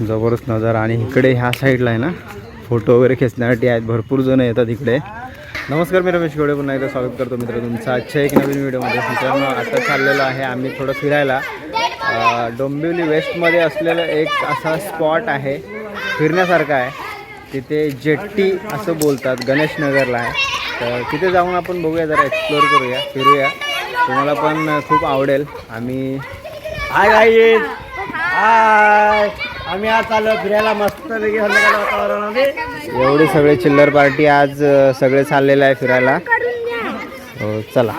जबरदस्त नजारा आणि इकडे ह्या साईडला आहे ना फोटो वगैरे खेचण्यासाठी आहेत भरपूर जण येतात इकडे. नमस्कार मी रमेश गोडे पुन्हा एकदा स्वागत करतो मित्र तुमचं आजच्या एक नवीन व्हिडिओमध्ये. मित्रांनो आता चाललेलं आहे आम्ही थोडं फिरायला. डोंबिवली वेस्टमध्ये असलेलं एक असा स्पॉट आहे फिरण्यासारखा आहे. तिथे जेट्टी असं बोलतात गणेश नगरला आहे. तर तिथे जाऊन आपण बघूया जरा एक्सप्लोअर करूया फिरूया. तुम्हाला पण खूप आवडेल. आम्ही हाय गाईज हाय आम्ही आज आलो फिरायला मस्त पैकी संध्याकाळ वातावरणामध्ये. एवढी सगळी चिल्लर पार्टी आज अ, सगळे चाललेलं आहे फिरायला. हो चला.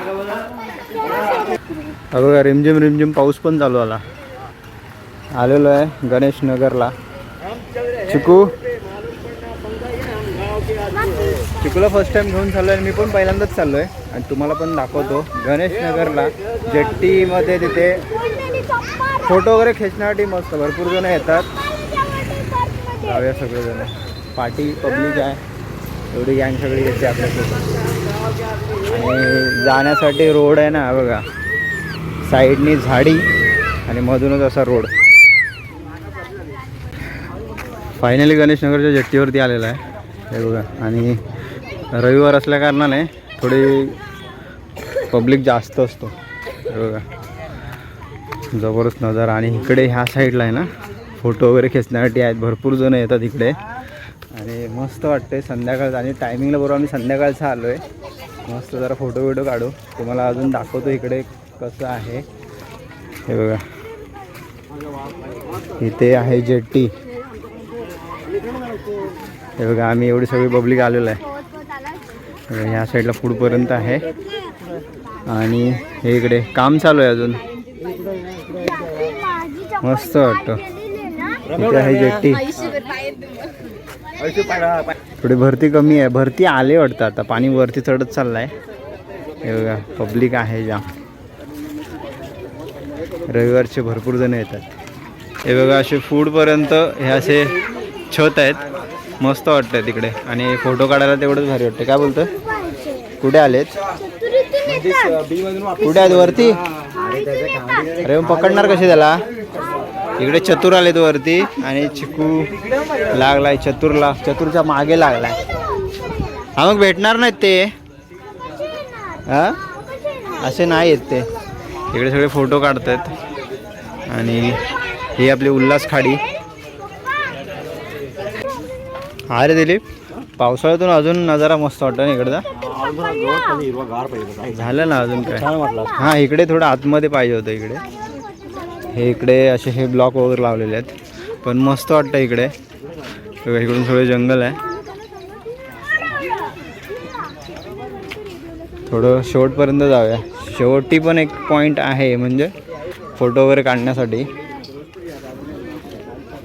हा बघा रिमझिम रिमझिम पाऊस पण चालू आला. आलेलो आहे गणेश नगरला. चिकू? चिकूला फर्स्ट टाइम घेऊन चाललो आहे मी पण पहिल्यांदाच चाललो आहे आणि तुम्हाला पण दाखवतो गणेश नगरला जेट्टीमध्ये तिथे फोटो वगैरे खेचण्यासाठी मस्त भरपूर जण येतात. जाऊया सगळेजण. पार्टी पब्लिक आहे. एवढी गँग सगळी येते आपल्यासोबत. आणि जाण्यासाठी रोड आहे ना बघा. साईडनी झाडी आणि मधूनच असा रोड फायनली गणेशनगरच्या जेट्टीवरती आलेला आहे. हे बघा. आणि रविवार असल्या कारणाने थोडी पब्लिक जास्त असतो. हे बघा. जबरदस्त नजारा. आणि इकडे ह्या साईडला आहे ना फोटो वगैरे खेचण्यासाठी आहेत. भरपूर जण येतात इकडे. आणि मस्त वाटते संध्याकाळचं. आणि टायमिंगला बरोबर आम्ही संध्याकाळचा आलो आहे मस्त जरा फोटो बिटो काढू. तुम्हाला अजून दाखवतो इकडे कसं आहे. हे बघा. इथे आहे जेट्टी. हे बघा आम्ही एवढी सगळी पब्लिक आलेलो आहे. ह्या साईडला पुढपर्यंत आहे. आणि हे इकडे काम चालू आहे अजून. मस्त वाटतं. इथे आहे जेट्टी. थोडी भरती कमी आहे. भरती आले वाटतं आता. पाणी वरती चढत चाललंय. हे बघा पब्लिक आहे जाम रविवारचे भरपूर जण येतात. हे बघा असे फूडपर्यंत हे असे छत आहेत. मस्त वाटतंय तिकडे. आणि फोटो काढायला तेवढंच भारी वाटतं काय बोलतं कुठे आलेत? कुठे आहेत? वरती? अरे मग पकडणार कसे त्याला? इकडे चतुर आलेत वरती आणि चिकू लागलाय चतुरला. चतुरच्या मागे लागलाय. हा मग भेटणार नाहीत ते. हा? असे नाही आहेत ते. इकडे सगळे फोटो काढतात. आणि ही आपली उल्हास खाडी. अरे दिलीप पावसाळ्यातून अजून नजारा मस्त वाटतो ना इकडचा? झालं ना अजून काय? वाटलं हां इकडे थोडं आतमध्ये पाहिजे होतं इकडे. हे इकडे असे हे ब्लॉक वगैरे लावलेले आहेत. पण मस्त वाटतं इकडे. इकडून थोडं जंगल आहे. थोडं शेवटपर्यंत जाऊया. शेवटी पण एक पॉईंट आहे म्हणजे फोटो वगैरे काढण्यासाठी.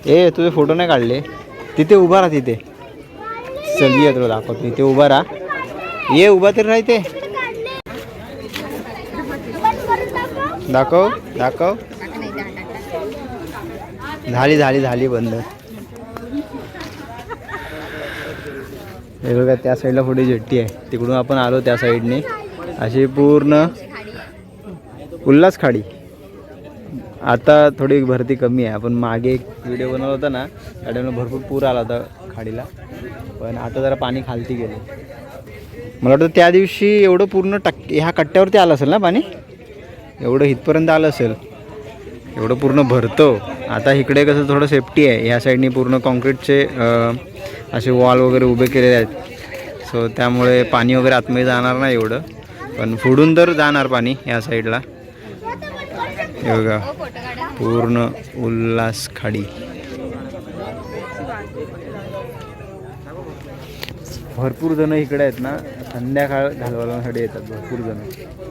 ए तुझे फोटो नाही काढले? तिथे उभा राहा तिथे. चल ये तुला दाखवतो. तिथे उभा राहा. ये उभा तरी राहते दाखव दाखव. झाली झाली झाली बंद. वेगवेगळ्या त्या साईडला पुढे जेट्टी आहे. तिकडून आपण आलो त्या साईडने. अशी पूर्ण उल्हास खाडी. आता थोडी भरती कमी आहे. आपण मागे एक व्हिडिओ बनवला होता ना त्या टाईमला भरपूर पूर आला होता खाडीला. पण आता जरा पाणी खालती गेलं. मला वाटतं त्या दिवशी एवढं पूर्ण टक्के ह्या कट्ट्यावरती आलं असेल ना पाणी? एवढं इथपर्यंत आलं असेल. एवढं पूर्ण भरतो. आता इकडे कसं थोडं सेफ्टी आहे. ह्या साईडनी पूर्ण कॉन्क्रीटचे असे वॉल वगैरे उभे केलेले आहेत. सो त्यामुळे पाणी वगैरे आतमध्ये जाणार नाही एवढं. पण फुडून तर जाणार पाणी ह्या साईडला हे बघा. पूर्ण उल्हास खाडी भरपूर जण इकडे आहेत ना. संध्याकाळ घालवण्यासाठी येतात. भरपूर जण.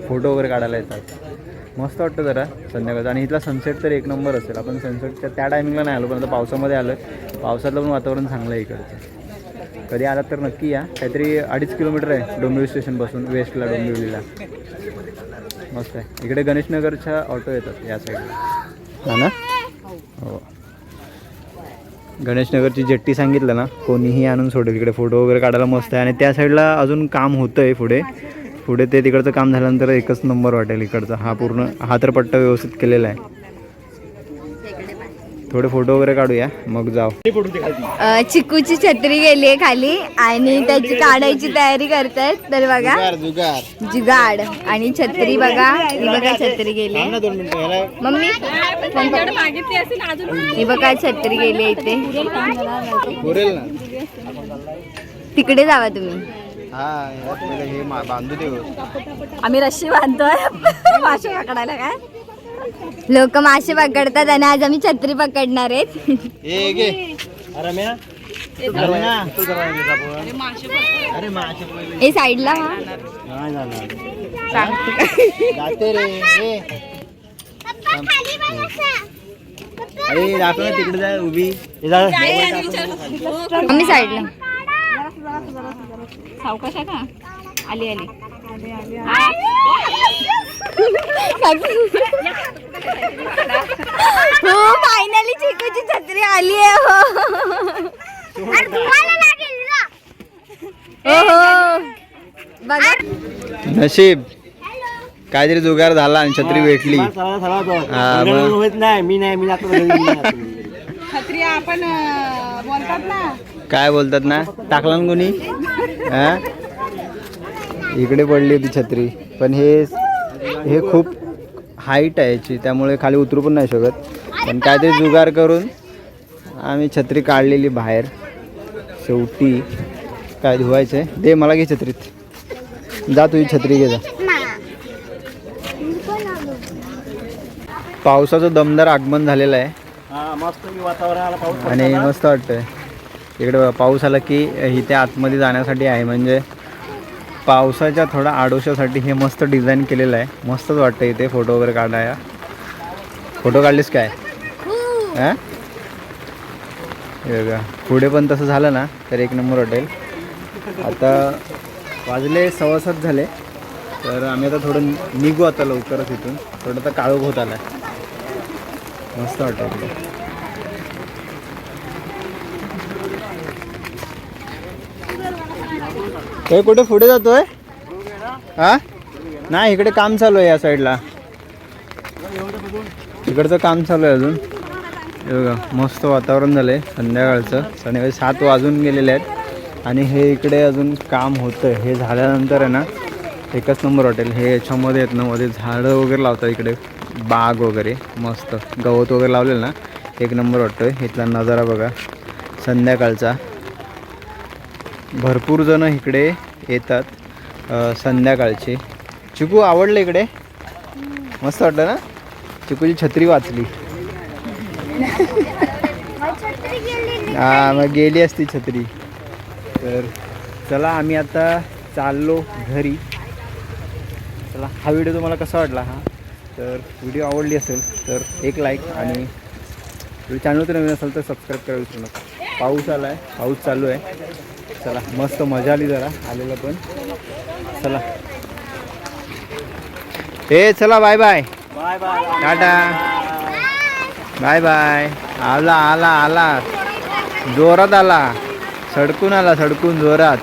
फोटो वगैरे काढायला येतात. मस्त वाटतं जरा संध्याकाळचं. आणि इथला सनसेट तर एक नंबर असेल. आपण सनसेटच्या त्या टायमिंगला नाही आलो पण आता पावसामध्ये आलं पावसातलं पण वातावरण चांगलं आहे इकडचं. कधी आलात तर नक्की या. काहीतरी अडीच किलोमीटर आहे डोंबिवली स्टेशनपासून वेस्टला डोंबिवलीला. मस्त आहे. इकडे गणेशनगरच्या ऑटो येतात या साईडला हा ना? हो. गणेशनगरची जेट्टी सांगितलं ना कोणीही आणून सोडेल. इकडे फोटो वगैरे काढायला मस्त आहे. आणि त्या साईडला अजून काम होतं आहे पुढे. पुढे ते तिकडचं काम झाल्यानंतर एकच नंबर वाटेल इकडचा. हा पूर्ण हा तर पट्टा व्यवस्थित केलेला आहे. थोडे फोटो वगैरे काढूया मग जाऊ. चिकूची छत्री गेली आहे खाली आणि त्याची काढायची तयारी करतायत. तर बघा जुगार जुगाड आणि छत्री बघा. ही बघा छत्री गेली. मम्मी ही बघा छत्री गेली आहे इथे. तिकडे जावा तुम्ही. हा ह्याला पहिलं हे मा- बांधू दे व्यवस्थित. आम्ही रस्सी बांधतोय. मासे पकडायला काय? लोक मासे पकडतात आणि आज आम्ही छत्री पकडणार आहेत. ए गे रम्या रम्या. तू जरा इकडे जा पोरं. अरे मासे पहिले ए साईडला हा. नाही जाणार. जाते रे ए. अरे दाखव ना तिकडे जाय उभी. जा. आम्ही साईडला. सावकाश का? आली आली. हो फायनली चिकूची छत्री आली आहे हो. हो हो. बघा. नशीब. काहीतरी जुगार झाला आणि छत्री भेटली. हा, मग. नाही मी नाही मी. छत्री आपण बोलतात ना. काय बोलतात ना? टाकला ना कोणी? हा? इकडे पडली होती छत्री. पण हे हे खूप हाईट आहे याची. त्यामुळे खाली उतरू पण नाही शकत. पण काहीतरी जुगार करून आम्ही छत्री काढलेली बाहेर. शेवटी काय धुवायचं आहे दे मला घे छत्रीत. जा तुझी छत्री घे जा. पावसाचं दमदार आगमन झालेलं आहे. हा आणि मस्त वाटतंय. इकडे पाऊस आला की इथे आतमध्ये जाण्यासाठी आहे. म्हणजे पावसाच्या थोडा आडोशासाठी हे मस्त डिझाईन केलेलं आहे. मस्तच वाटतं इथे फोटो वगैरे काढाया फोटो काढलीस काय? हां पुढे पण तसं झालं ना तर एक नंबर वाटेल आता वाजले सव्वा सात झाले तर आम्ही आता थोडं निघू आता लवकरच इथून. थोडं आता काळोख होत आला मस्त वाटतं हे कुठे पुढे जातोय? हा? नाही इकडे काम चालू आहे या साईडला. इकडचं काम चालू आहे अजून. हे बघा मस्त वातावरण झालं आहे संध्याकाळचं. संध्याकाळी सात वाजून गेलेले आहेत. आणि हे इकडे अजून काम होतं हे झाल्यानंतर आहे ना एकच नंबर हॉटेल. हे याच्यामध्ये आहेत ना मध्ये झाडं वगैरे लावतात इकडे. बाग वगैरे मस्त. गवत वगैरे लावलेलं ना एक नंबर वाटतोय. इथला नजारा बघा. संध्याकाळचा. भरपूर जण इकडे येतात संध्याकाळचे. चिकू आवडलं इकडे? मस्त वाटलं ना? चिकूची छत्री वाचली. हा मग गेली असती छत्री. तर चला आम्ही आता चाललो घरी. चला हा व्हिडिओ तुम्हाला कसा वाटला हा? तर व्हिडिओ आवडली असेल तर एक लाईक आणि चॅनल नवीन असेल तर सबस्क्राईब करायला विसरू नका. पाऊस आला आहे पाऊस चालू आहे. चला मस्त मजा आली जरा आलेलं पण. चला. हे चला bye bye bye bye. Tata. Bye bye. आला आला आला. जोरात आला. सडकून आला सडकून जोरात.